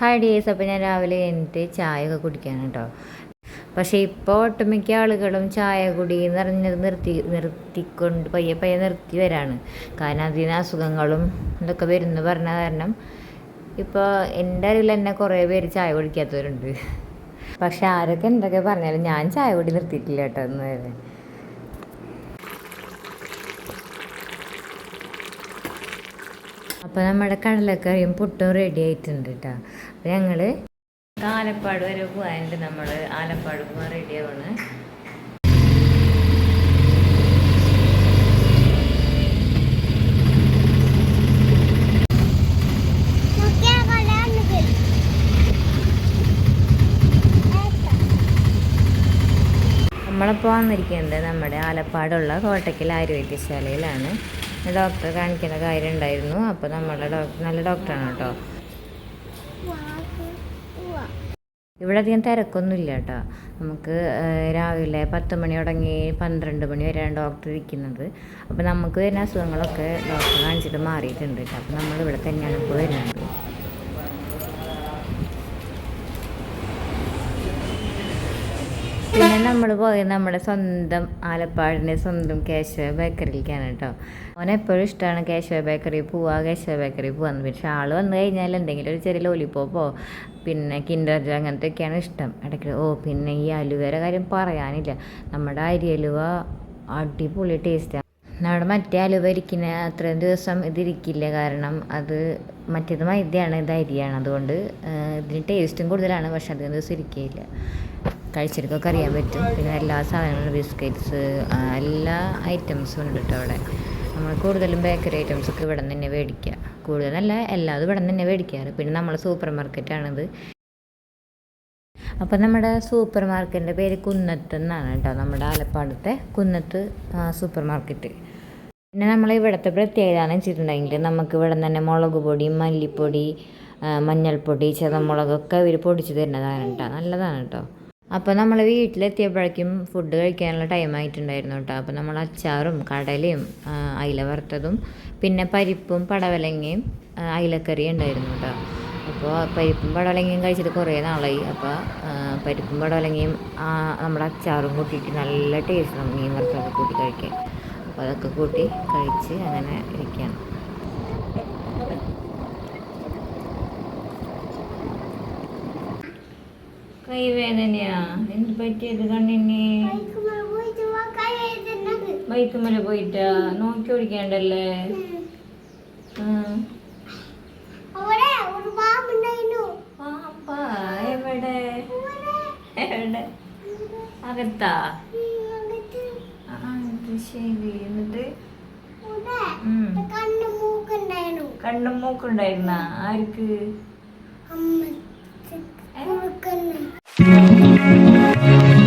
Hi ഡിയേസ് അപ്പോൾ ഞാൻ രാവിലെ എണീറ്റ് ചായ ഒക്കെ കുടിക്കാണ് കേട്ടോ പക്ഷേ ഇപ്പോൾ ഒട്ടുമിക്ക ആളുകളും ചായ കുടി എന്ന് നിർത്തി നിർത്തിക്കൊണ്ട് പയ്യെ പയ്യെ നിർത്തി വരാണ്. കാരണം അതിന് അസുഖങ്ങളും ഇതൊക്കെ വരുന്നു പറഞ്ഞ കാരണം ഇപ്പോൾ എന്റെ അറിവിൽ തന്നെ കുറേ പേര് ചായ കുടിക്കാത്തവരുണ്ട്. പക്ഷെ ആരൊക്കെ എന്തൊക്കെ പറഞ്ഞാലും ഞാൻ ചായ കുടി നിർത്തിയിട്ടില്ല കേട്ടോ എന്ന് വരെ. അപ്പോൾ നമ്മുടെ കടലക്കറിയും പുട്ടും റെഡി ആയിട്ടുണ്ട് കേട്ടോ അപ്പോൾ ഞങ്ങൾ ആലപ്പാട് വരെ പോകാനുണ്ട് നമ്മൾ ആലപ്പാട് പോകാൻ റെഡി ആവാണ് നമ്മളിപ്പോൾ വന്നിരിക്കുന്നത് നമ്മുടെ ആലപ്പാടുള്ള കോട്ടയ്ക്കൽ ആയുർവേദ്യശാലയിലാണ് ഡോക്ടറെ കാണിക്കുന്ന കാര്യം ഉണ്ടായിരുന്നു. അപ്പോൾ നമ്മളുടെ ഡോക്ടർ നല്ല ഡോക്ടറാണ് കേട്ടോ. ഇവിടെ അധികം തിരക്കൊന്നുമില്ല കേട്ടോ. നമുക്ക് രാവിലെ പത്ത് മണി തുടങ്ങി പന്ത്രണ്ട് മണി വരെയാണ് ഡോക്ടർ ഇരിക്കുന്നത്. അപ്പോൾ നമുക്ക് വരുന്ന അസുഖങ്ങളൊക്കെ ഡോക്ടർ കാണിച്ചിട്ട് മാറിയിട്ടുണ്ട് കേട്ടോ. അപ്പോൾ നമ്മൾ ഇവിടെ തന്നെയാണ് ഇപ്പോൾ വരുന്നത്. പിന്നെ നമ്മൾ പോയത് നമ്മുടെ സ്വന്തം ആലപ്പാടിന്റെ സ്വന്തം കേശവ ബേക്കറിയിലേക്കാണ് കേട്ടോ. അവൻ എപ്പോഴും ഇഷ്ടമാണ് കേശവ ബേക്കറി പോവാ കേശവ ബേക്കറി പോവാന്ന്. പക്ഷെ ആൾ വന്നു കഴിഞ്ഞാൽ എന്തെങ്കിലും ഒരു ചെറിയ ലോലിപ്പോപ്പോ പിന്നെ കിൻഡർ അങ്ങനത്തെയൊക്കെയാണ് ഇഷ്ടം. ഇടയ്ക്ക് ഓ പിന്നെ ഈ അലുവയുടെ കാര്യം പറയാനില്ല. നമ്മുടെ അരി അലുവ അടിപൊളി ടേസ്റ്റാണ് നമ്മുടെ മറ്റേ അലുവ ഇരിക്കുന്ന അത്രയും ദിവസം ഇതിരിക്കില്ല. കാരണം അത് മറ്റേത് മൈദയാണ് ഇത് അരിയാണ്. അതുകൊണ്ട് ഇതിന് ടേസ്റ്റും കൂടുതലാണ്. പക്ഷെ അധികം ദിവസം ഇരിക്കുകയില്ല കഴിച്ചവർക്കൊക്കെ അറിയാൻ പറ്റും. പിന്നെ എല്ലാ സാധനങ്ങളും ബിസ്ക്കറ്റ്സ് എല്ലാ ഐറ്റംസും ഉണ്ട് കേട്ടോ അവിടെ. നമ്മൾ കൂടുതലും ബേക്കറി ഐറ്റംസ് ഒക്കെ ഇവിടെ നിന്ന് തന്നെ മേടിക്കുക. കൂടുതലല്ല എല്ലാതും ഇവിടെ നിന്ന് തന്നെ മേടിക്കാറ്. പിന്നെ നമ്മൾ സൂപ്പർ മാർക്കറ്റാണിത് അപ്പോൾ നമ്മുടെ സൂപ്പർ മാർക്കറ്റിന്റെ പേര് കുന്നത്ത് എന്നാണ് കേട്ടോ നമ്മുടെ ആലപ്പാടത്തെ കുന്നത്ത് സൂപ്പർ മാർക്കറ്റ്. പിന്നെ നമ്മൾ ഇവിടുത്തെ പ്രത്യേകത എന്ന് വെച്ചിട്ടുണ്ടെങ്കിൽ നമുക്ക് ഇവിടെ നിന്ന് തന്നെ മുളക് പൊടി മല്ലിപ്പൊടി മഞ്ഞൾപ്പൊടി ചതമുളകൊക്കെ ഇവർ പൊടിച്ച് തരുന്നതാണ് കേട്ടോ. നല്ലതാണ് കേട്ടോ. അപ്പോൾ നമ്മൾ വീട്ടിലെത്തിയപ്പോഴേക്കും ഫുഡ് കഴിക്കാനുള്ള ടൈം ആയിട്ടുണ്ടായിരുന്നു കേട്ടോ. അപ്പോൾ നമ്മൾ അച്ചാറും കടലയും അയില വറുത്തതും പിന്നെ പരിപ്പും പടവലങ്ങയും അയിലക്കറിയും ഉണ്ടായിരുന്നു കേട്ടോ. അപ്പോൾ പരിപ്പും പടവലങ്ങയും കഴിച്ചിട്ട് കുറേ നാളായി. അപ്പോൾ പരിപ്പും പടവലങ്ങയും നമ്മുടെ അച്ചാറും കൂട്ടിയിട്ട് നല്ല ടേസ്റ്റ് മീൻ വറുത്തൊക്കെ കൂട്ടി കഴിക്കാൻ. അപ്പോൾ അതൊക്കെ കൂട്ടി കഴിച്ച് അങ്ങനെ ഇരിക്കുകയാണ് കൈവേദനയാ എന്ത് പറ്റിയത് കണ്ണിന്? ബൈക്കുമല പോയിട്ടാ? നോക്കി ഓടിക്കണ്ടല്ലേ? അകത്താ? ശരി. എന്നിട്ട്? കണ്ണും മൂക്കുണ്ടായിരുന്ന ആർക്ക്? Thank you.